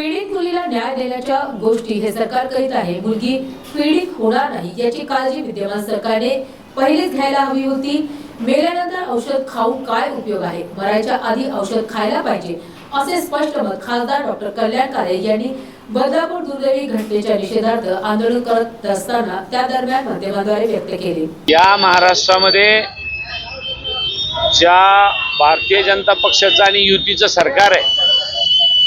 पीडित मुलीला न्याय देण्याच्या गोष्टी हे सरकार करीत आहे. मुलगी पीडित होणार नाही याची काळजी विद्यमान सरकारने पहिलीच घ्यायला हवी होती. मेल्यानंतर औषध खाऊन काय उपयोग आहे? मरायच्या आधी औषध खायला पाहिजे असे स्पष्ट मत खासदार डॉक्टर कल्याण काळे यांनी बदलापूर दुर्दैवी घटनेच्या निषेधार्थ आंदोलन करत असताना त्या दरम्यान माध्यमाद्वारे व्यक्त केले. या महाराष्ट्रामध्ये ज्या भारतीय जनता पक्षाचं आणि युतीचं सरकार आहे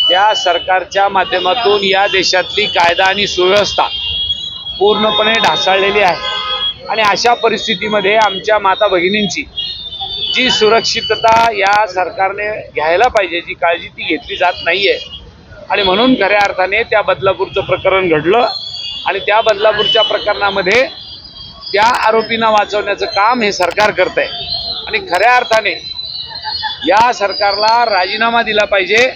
त्या सरकारच्या माध्यमातून या देशातली कायदा आणि सुव्यवस्था पूर्णपणे ढासळलेली आहे. आणि अशा परिस्थितीमध्ये आमच्या माता भगिनींची जी सुरक्षितता या सरकारने घ्यायला पाहिजे जी काळजी ती घेतली जात नाही आहे आणि म्हणून खऱ्या अर्थाने त्या बदलापूरचं प्रकरण घडलं आणि त्या बदलापूरच्या प्रकरणामध्ये त्या आरोपींना वाचवण्याचं काम हे सरकार करत आहे आणि खऱ्या अर्थाने या सरकारला राजीनामा दिला पाहिजे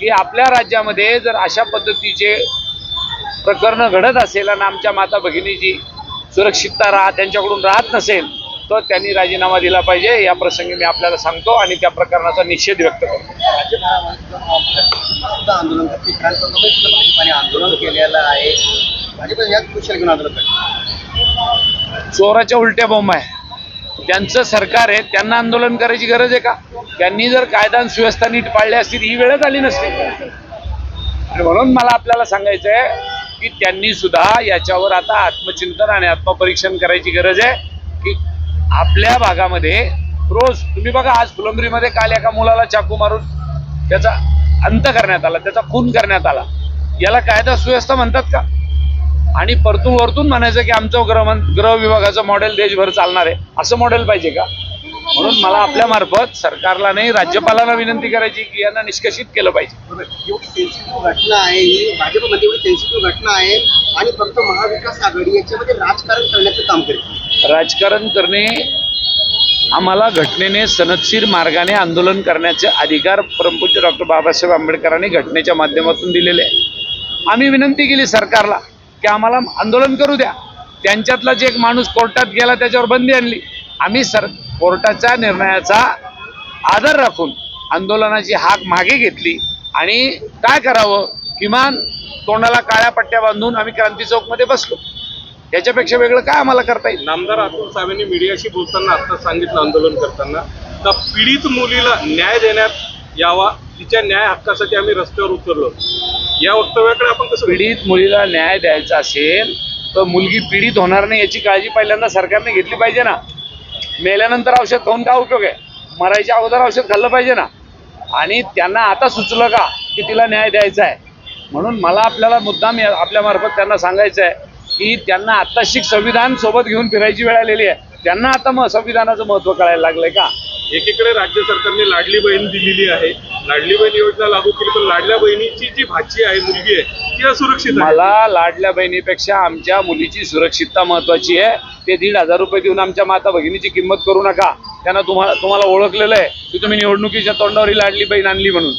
की आपल्या राज्यामध्ये जर अशा पद्धतीचे प्रकरणं घडत असेल आणि आमच्या माता भगिनीची सुरक्षितता राहा त्यांच्याकडून राहत नसेल तर त्यांनी राजीनामा दिला पाहिजे. या प्रसंगी मी आपल्याला सांगतो आणि त्या प्रकरणाचा निषेध व्यक्त करतो. आंदोलन केलेलं आहे. चोराच्या उलट्या बॉम्ब आहे. त्यांचं सरकार आहे त्यांना आंदोलन करायची गरज आहे का? त्यांनी जर कायदा सुव्यवस्था नीट पाळली असतील ही वेळच आली नसती. आणि म्हणून मला आपल्याला सांगायचं आहे की त्यांनी सुद्धा याच्यावर आता आत्मचिंतन आणि आत्मपरीक्षण करायची गरज आहे की आपल्या भागामध्ये रोज तुम्ही बघा आज फुलंब्रीमध्ये काल एका मुलाला चाकू मारून त्याचा अंत करण्यात आला त्याचा खून करण्यात आला. याला कायदा सुव्यवस्था म्हणतात का? आणि परतून वरतून म्हणायचं की आमचं गृह गृह विभागाचं मॉडेल देशभर चालणार आहे. असं मॉडेल पाहिजे का? म्हणून मला आपल्या मार्फत सरकारला नाही राज्यपालांना विनंती करायची की यांना निष्कासित केलं पाहिजे. बरोबर. एवढी सेन्सिटिव्ह घटना आहे ही. भाजपमध्ये एवढी सेन्सिटिव्ह घटना आहे. आणि फक्त महाविकास आघाडी याच्यामध्ये राजकारण करण्याचं काम करते राजकारण करणे आम्हाला घटनेने सनदशीर मार्गाने आंदोलन करण्याचे अधिकार परमपूज्य डॉक्टर बाबासाहेब आंबेडकरांनी घटनेच्या माध्यमातून दिलेले आहे. आम्ही विनंती केली सरकारला की आम्हाला आंदोलन करू द्या. त्यांच्यातला जे एक माणूस कोर्टात गेला त्याच्यावर बंदी आणली. आम्ही सर कोर्टाच्या निर्णयाचा आदर राखून आंदोलनाची हाक मागे घेतली. आणि काय करावं? किमान तोंडाला काळ्या पट्ट्या बांधून आम्ही क्रांती चौकमध्ये बसलो. याच्यापेक्षा वेगळं काय आम्हाला करता येईल? नामदार अतुल साहेबांनी मीडियाशी बोलताना आता सांगितलं आंदोलन करताना तर पीडित मुलीला न्याय देण्यात यावा. तिच्या न्याय हक्कासाठी आम्ही रस्त्यावर उतरलो. या वक्तव्याकडे आपण कसं पीडित मुलीला न्याय द्यायचा असेल तर मुलगी पीडित होणार नाही याची काळजी पहिल्यांदा सरकारने घेतली पाहिजे ना. मेल्यानंतर औषध खाऊन काय उपयोग आहे? मरायच्या अगोदर औषध खाल्लं पाहिजे ना. आणि त्यांना आता सुचलं का की तिला न्याय द्यायचा आहे? म्हणून मला आपल्याला मुद्दाम आपल्यामार्फत आपल्या मार्फत त्यांना सांगायचं आहे की त्यांना आत्ताशिक संविधान सोबत घेऊन फिरायची वेळ आलेली आहे. त्यांना आता मग संविधानाचं महत्त्व कळायला लागलंय का? एकीकडे राज्य सरकारने लाडली बहीण दिलेली आहे. लाडली बहीण योजना लागू केली पण लाडल्या बहिणीची जी भाची आहे मुलगी आहे ती असुरक्षित आहे. मला लाडल्या बहिणीपेक्षा आमच्या मुलीची सुरक्षितता महत्वाची आहे. ते दीड हजार रुपये देऊन आमच्या माता भगिनीची किंमत करू नका. त्यांना तुम्हाला तुम्हाला ओळखलेलं आहे की तुम्ही निवडणुकीच्या तोंडावर ही लाडली बहीण आणली म्हणून.